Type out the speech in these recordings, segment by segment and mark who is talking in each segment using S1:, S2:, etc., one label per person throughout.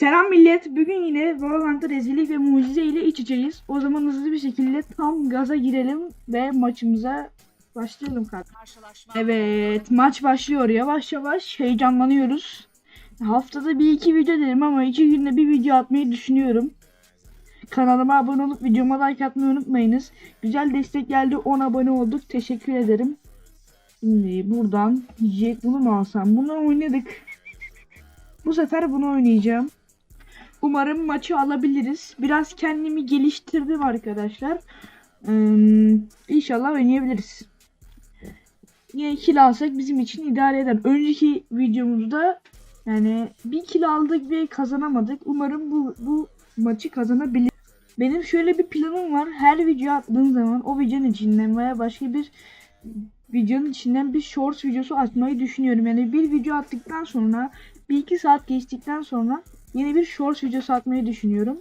S1: Selam millet. Bugün yine Valorant'ta rezillik ve mucize ile iç içeyiz. O zaman hızlı bir şekilde tam gaza girelim ve maçımıza başlayalım kardeşim. Evet maç başlıyor yavaş yavaş heyecanlanıyoruz. Haftada bir iki video dedim ama iki günde bir video atmayı düşünüyorum. Kanalıma abone olup videoma like atmayı unutmayınız. Güzel destek geldi 10 abone olduk teşekkür ederim. Şimdi buradan Jack bunu mu alsam? Bunu oynadık. Bu sefer bunu oynayacağım. Umarım maçı alabiliriz. Biraz kendimi geliştirdim arkadaşlar. Ee, inşallah oynayabiliriz. Yine kill alsak bizim için idare eder. Önceki videomuzda yani bir kill aldık ve kazanamadık. Umarım bu, bu maçı kazanabilir. Benim şöyle bir planım var. Her video attığım zaman o videonun içinden veya başka bir videonun içinden bir shorts videosu atmayı düşünüyorum. Yani bir video attıktan sonra bir iki saat geçtikten sonra yeni bir shorts videosu atmayı düşünüyorum.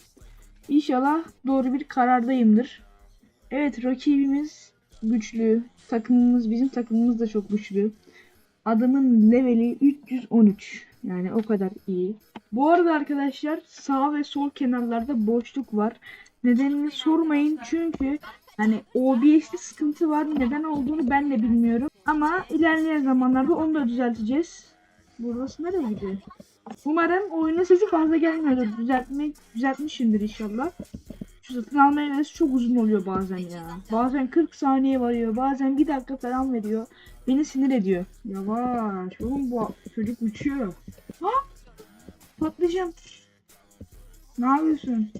S1: İnşallah doğru bir karardayımdır. Evet rakibimiz güçlü. Takımımız bizim takımımız da çok güçlü. Adamın leveli 313. Yani o kadar iyi. Bu arada arkadaşlar sağ ve sol kenarlarda boşluk var. Nedenini sormayın çünkü hani OBS'te sıkıntı var. Neden olduğunu ben de bilmiyorum. Ama ilerleyen zamanlarda onu da düzelteceğiz. Burası nereye gidiyor? Umarım oyunun sesi fazla gelmiyordur. Düzeltmek, düzeltmişimdir inşallah. Şu satın alma evresi çok uzun oluyor bazen ya. Bazen 40 saniye varıyor. Bazen 1 dakika falan veriyor. Beni sinir ediyor. Yavaş. Oğlum bu çocuk uçuyor. Ha? Patlayacağım. Ne yapıyorsun?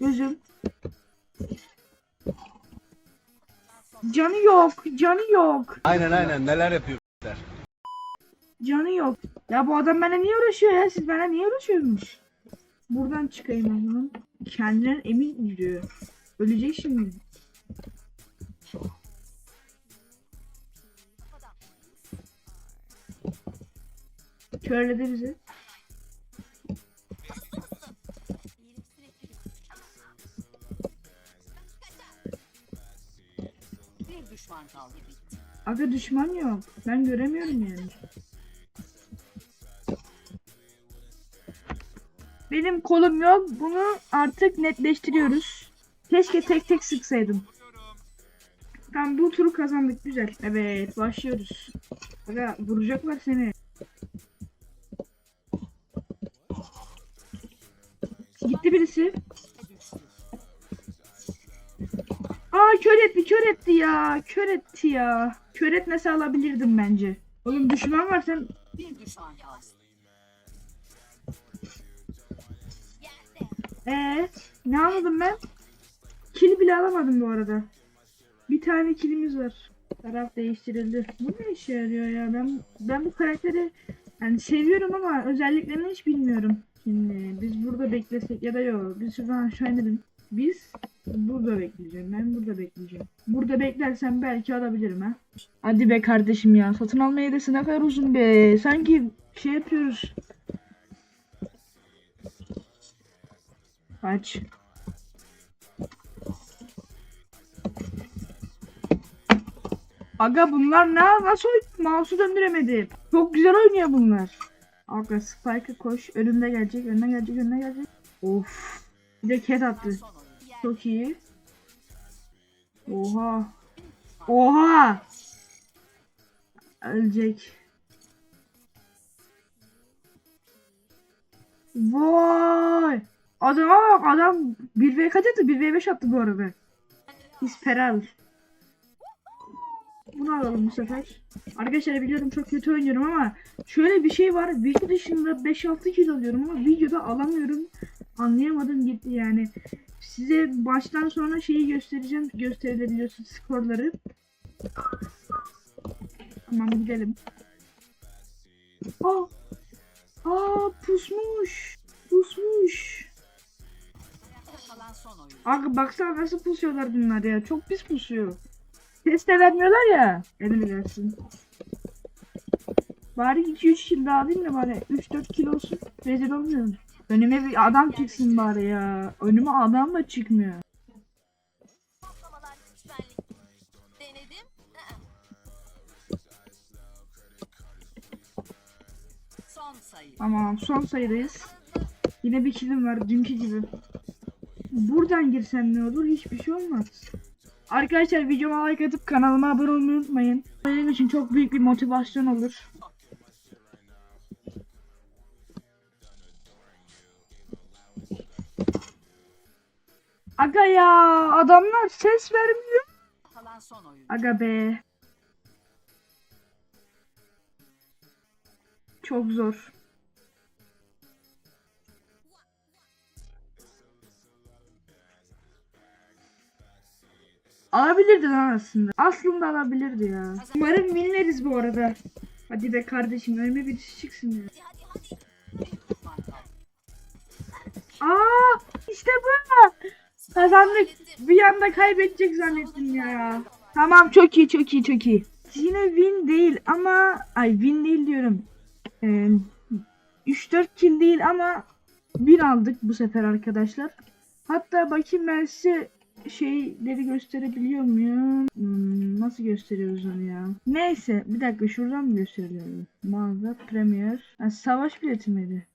S1: Gözüm. Canı yok. Canı yok.
S2: Aynen aynen neler yapıyor.
S1: Canı yok. Ya bu adam benimle niye uğraşıyor ya? Siz benimle niye uğraşıyorsunuz? Buradan çıkayım o zaman. Kendinden emin yürüyor. Ölecek şimdi. Körledi bizi.
S3: Bitti.
S1: Aga düşman yok. Ben göremiyorum yani. Benim kolum yok. Bunu artık netleştiriyoruz. Keşke tek tek sıksaydım. Tamam bu turu kazandık güzel. Evet başlıyoruz. Aga vuracaklar seni. Gitti birisi. Kör etti kör etti ya. Kör etti ya. Kör etmese alabilirdim bence. Oğlum düşman var sen
S3: Bir düşman kaldı.
S1: Ee, ne anladım ben? Kill bile alamadım bu arada. Bir tane killimiz var. Taraf değiştirildi. Bu ne işe yarıyor ya? Ben ben bu karakteri yani seviyorum ama özelliklerini hiç bilmiyorum. Şimdi biz burada beklesek ya da yok. Biz şuradan aşağı inelim. Biz burada bekleyeceğim. Ben burada bekleyeceğim. Burada beklersem belki alabilirim ha. Hadi be kardeşim ya. Satın alma hedesi ne kadar uzun be. Sanki şey yapıyoruz. Kaç. Aga bunlar ne nasıl oyn- mouse'u döndüremedim. Çok güzel oynuyor bunlar. Aga Spike'ı koş. Önünde gelecek, önüne gelecek, önüne gelecek. Of. Bir de cat attı. Çok iyi. Oha. Oha. Ölecek. Vay. Adam adam 1v kaç attı? 1v5 attı bu arada. İsperal. Bunu alalım bu sefer. Arkadaşlar biliyorum çok kötü oynuyorum ama şöyle bir şey var. Video dışında 5-6 kilo alıyorum ama videoda alamıyorum. Anlayamadım gitti yani. Size baştan sonra şeyi göstereceğim. Gösterilebiliyorsun skorları. Tamam gidelim. Aa, aa pusmuş. Pusmuş.
S3: Oyun.
S1: Abi baksana nasıl pusuyorlar bunlar ya. Çok pis pusuyor. Ses de vermiyorlar ya. Elini versin. Bari 2-3 kill daha alayım da bari 3-4 kilo olsun. Rezil olmuyorum. Önüme bir adam çıksın bari ya. Önüme adam da çıkmıyor. Tamam son sayıdayız. Yine bir kilim var dünkü gibi. Buradan girsem ne olur? Hiçbir şey olmaz. Arkadaşlar videoma like atıp kanalıma abone olmayı unutmayın. Benim için çok büyük bir motivasyon olur. Aga ya adamlar ses vermiyor.
S3: Kalan son oyuncu.
S1: Aga be. Çok zor. Alabilirdi lan aslında. Aslında alabilirdi ya. Umarım winleriz bu arada. Hadi be kardeşim önüme bir iş çıksın ya. Aa işte bu. Kazandık. Bir anda kaybedecek zannettim ya. Tamam çok iyi çok iyi çok iyi. Yine win değil ama ay win değil diyorum. Ee, 3-4 kill değil ama 1 aldık bu sefer arkadaşlar. Hatta bakayım ben size şeyleri gösterebiliyor muyum? Hmm, nasıl gösteriyoruz onu ya? Neyse bir dakika şuradan mı gösteriyorum? Mağaza Premier. Ha, savaş bileti miydi?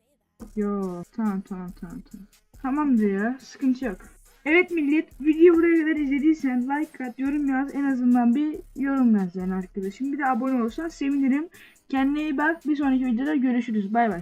S1: Yo tamam tamam tamam tamam. Tamamdır ya sıkıntı yok. Evet millet videoyu buraya kadar izlediysen like at yorum yaz en azından bir yorum yaz yani arkadaşım. Bir de abone olursan sevinirim. Kendine iyi bak bir sonraki videoda görüşürüz bay bay.